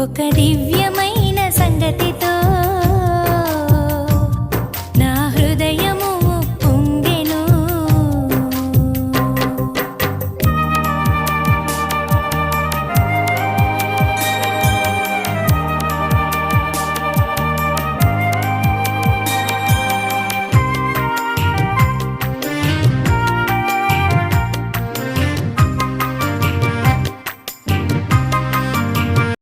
ఒక దివ్యమై